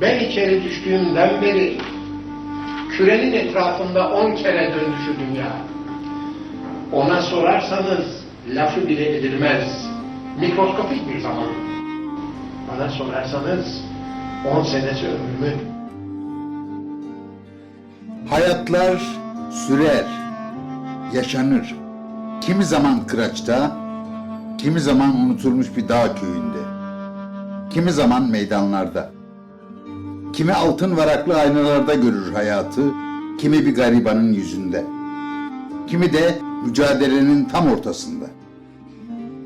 Ben içeri düştüğümden beri kürenin etrafında on kere döndü şu dünya. Ona sorarsanız lafı bile edilmez. Mikroskopik bir zaman. Bana sorarsanız on senesi ömrümü Hayatlar sürer, yaşanır. Kimi zaman kıraçta, kimi zaman unutulmuş bir dağ köyünde, kimi zaman meydanlarda. Kimi altın varaklı aynalarda görür hayatı, kimi bir garibanın yüzünde. Kimi de mücadelenin tam ortasında.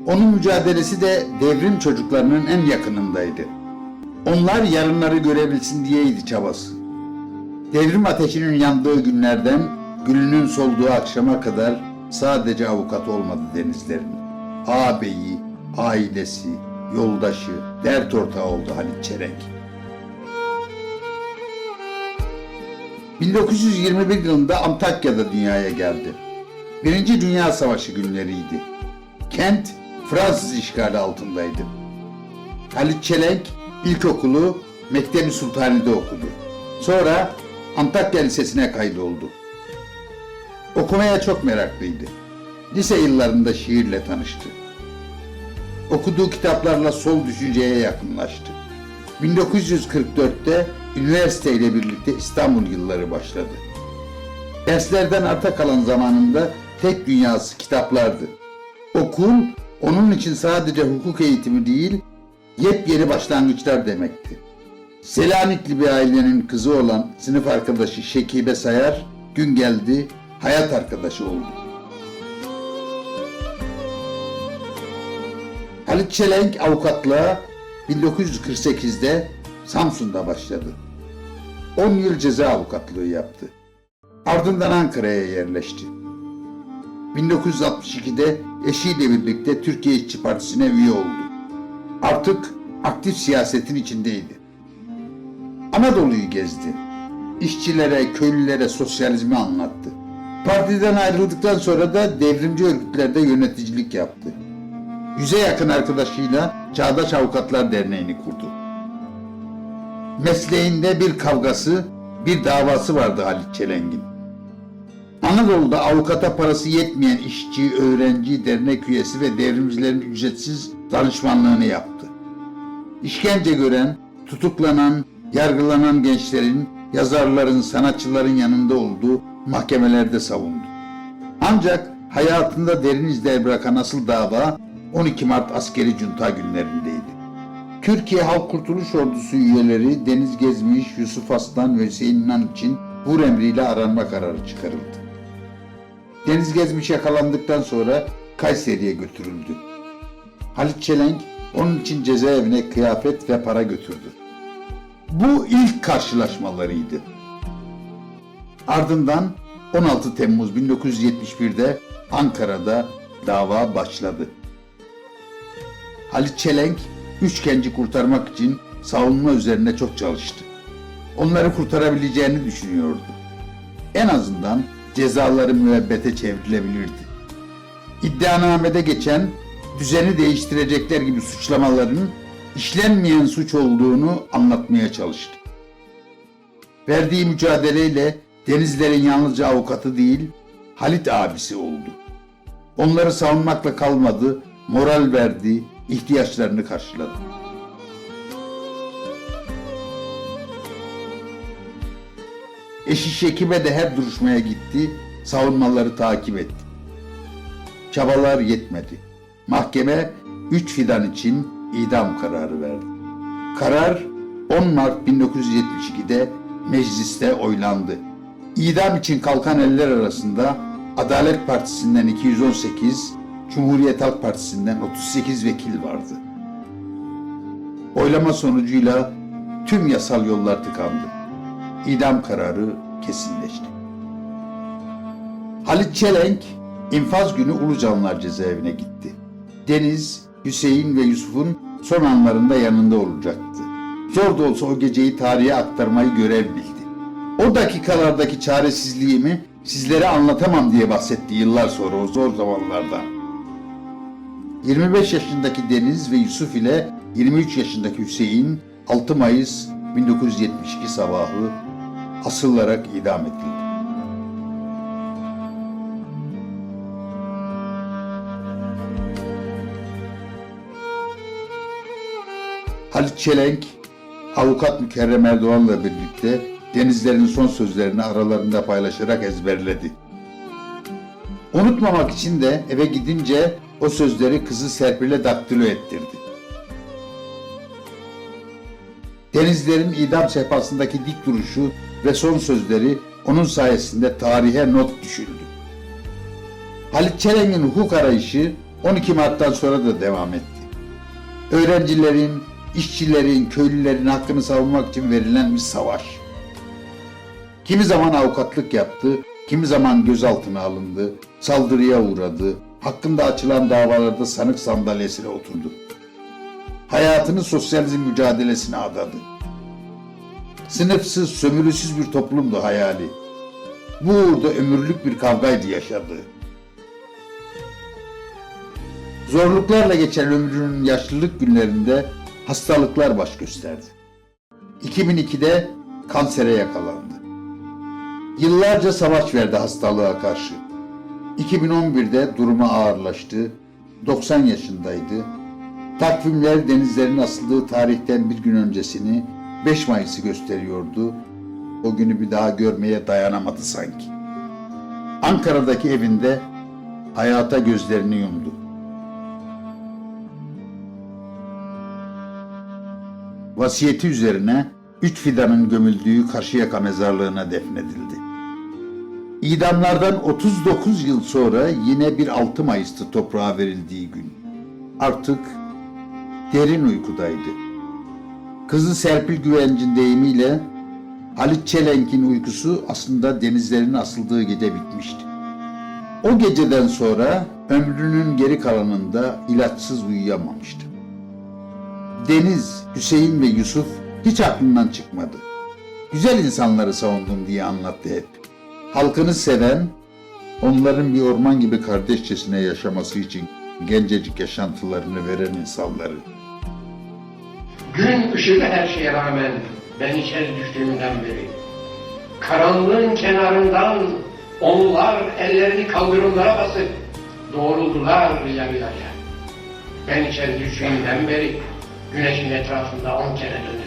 Onun mücadelesi de devrim çocuklarının en yakınındaydı. Onlar yarınları görebilsin diyeydi çabası. Devrim ateşinin yandığı günlerden gülünün solduğu akşama kadar sadece avukat olmadı denizlerin. Ağabeyi, ailesi, yoldaşı, dert ortağı oldu Halit Çelenk. 1921 yılında Antakya'da dünyaya geldi. Birinci Dünya Savaşı günleriydi. Kent Fransız işgali altındaydı. Halit Çelenk ilkokulu Mektebi Sultani'de okudu. Sonra Antakya Lisesi'ne kaydoldu. Okumaya çok meraklıydı. Lise yıllarında şiirle tanıştı. Okuduğu kitaplarla sol düşünceye yakınlaştı. 1944'te üniversiteyle birlikte İstanbul yılları başladı. Derslerden arta kalan zamanında tek dünyası kitaplardı. Okul onun için sadece hukuk eğitimi değil, yepyeni başlangıçlar demekti. Selanikli bir ailenin kızı olan sınıf arkadaşı Şekibe Sayar gün geldi hayat arkadaşı oldu. Halit Çelenk avukatlığa 1948'de Samsun'da başladı. 10 yıl ceza avukatlığı yaptı. Ardından Ankara'ya yerleşti. 1962'de eşiyle birlikte Türkiye İşçi Partisi'ne üye oldu. Artık aktif siyasetin içindeydi. Anadolu'yu gezdi. İşçilere, köylülere sosyalizmi anlattı. Partiden ayrıldıktan sonra da devrimci örgütlerde yöneticilik yaptı. Yüze yakın arkadaşıyla Çağdaş Avukatlar Derneği'ni kurdu. Mesleğinde bir kavgası, bir davası vardı Halit Çelengin. Anadolu'da avukata parası yetmeyen işçi, öğrenci, dernek üyesi ve devrimcilerin ücretsiz danışmanlığını yaptı. İşkence gören, tutuklanan, yargılanan gençlerin, yazarların, sanatçıların yanında olduğu mahkemelerde savundu. Ancak hayatında derin izler bırakan asıl dava 12 Mart askeri cunta günlerindeydi. Türkiye Halk Kurtuluş Ordusu üyeleri Deniz Gezmiş, Yusuf Aslan ve Hüseyin İnan için vur emriyle aranma kararı çıkarıldı. Deniz Gezmiş yakalandıktan sonra Kayseri'ye götürüldü. Halit Çelenk onun için cezaevine kıyafet ve para götürdü. Bu ilk karşılaşmalarıydı. Ardından 16 Temmuz 1971'de Ankara'da dava başladı. Halit Çelenk üç genci kurtarmak için savunma üzerine çok çalıştı. Onları kurtarabileceğini düşünüyordu. En azından cezaları müebbete çevrilebilirdi. İddianamede geçen düzeni değiştirecekler gibi suçlamaların işlenmeyen suç olduğunu anlatmaya çalıştı. Verdiği mücadeleyle Denizler'in yalnızca avukatı değil, Halit abisi oldu. Onları savunmakla kalmadı, moral verdi, ihtiyaçlarını karşıladı. Eşi Şekime de her duruşmaya gitti, savunmaları takip etti. Çabalar yetmedi. Mahkeme 3 fidan için idam kararı verdi. Karar 10 Mart 1972'de mecliste oylandı. İdam için kalkan eller arasında Adalet Partisi'nden 218, Cumhuriyet Halk Partisi'nden 38 vekil vardı. Oylama sonucuyla tüm yasal yollar tıkandı. İdam kararı kesinleşti. Halit Çelenk infaz günü Ulucanlar cezaevine gitti. Deniz, Hüseyin ve Yusuf'un son anlarında yanında olacaktı. Zor da olsa o geceyi tarihe aktarmayı görev bildi. O dakikalardaki çaresizliğimi sizlere anlatamam diye bahsetti yıllar sonra o zor zamanlarda. 25 yaşındaki Deniz ve Yusuf ile 23 yaşındaki Hüseyin 6 Mayıs 1972 sabahı asılarak idam edildi. Halit Çelenk, avukat Mükerrem Erdoğan'la birlikte Denizler'in son sözlerini aralarında paylaşarak ezberledi. Unutmamak için de eve gidince o sözleri kızı Serpil'e daktilo ettirdi. Denizler'in idam sehpasındaki dik duruşu ve son sözleri onun sayesinde tarihe not düşüldü. Halit Çelenk'in hukuk arayışı 12 Mart'tan sonra da devam etti. Öğrencilerin, işçilerin, köylülerin hakkını savunmak için verilen bir savaş. Kimi zaman avukatlık yaptı, kimi zaman gözaltına alındı, saldırıya uğradı, hakkında açılan davalarda sanık sandalyesine oturdu. Hayatını sosyalizm mücadelesine adadı. Sınıfsız, sömürüsüz bir toplumdu hayali. Bu uğurda ömürlük bir kavgaydı yaşadığı. Zorluklarla geçen ömrünün yaşlılık günlerinde hastalıklar baş gösterdi. 2002'de kansere yakalandı. Yıllarca savaş verdi hastalığa karşı. 2011'de durumu ağırlaştı. 90 yaşındaydı. Takvimler denizlerin asıldığı tarihten bir gün öncesini 5 Mayıs'ı gösteriyordu. O günü bir daha görmeye dayanamadı sanki. Ankara'daki evinde hayata gözlerini yumdu. Vasiyeti üzerine üç fidanın gömüldüğü Karşıyaka mezarlığına defnedildi. İdamlardan 39 yıl sonra yine bir 6 Mayıs'tı toprağa verildiği gün. Artık derin uykudaydı. Kızı Serpil Güvencin deyimiyle Halit Çelenk'in uykusu aslında denizlerin asıldığı gece bitmişti. O geceden sonra ömrünün geri kalanında ilaçsız uyuyamamıştı. Deniz, Hüseyin ve Yusuf hiç aklından çıkmadı. Güzel insanları savundum diye anlattı hep. Halkını seven, onların bir orman gibi kardeşçesine yaşaması için gencecik yaşantılarını veren insanları. Gün ışığı her şeye rağmen ben içeri düştüğümden beri. Karanlığın kenarından onlar ellerini kaldırımlara basıp doğruldular yarı yarıya. Ben içeri düştüğümden beri güneşin etrafında on kere dönüştüm.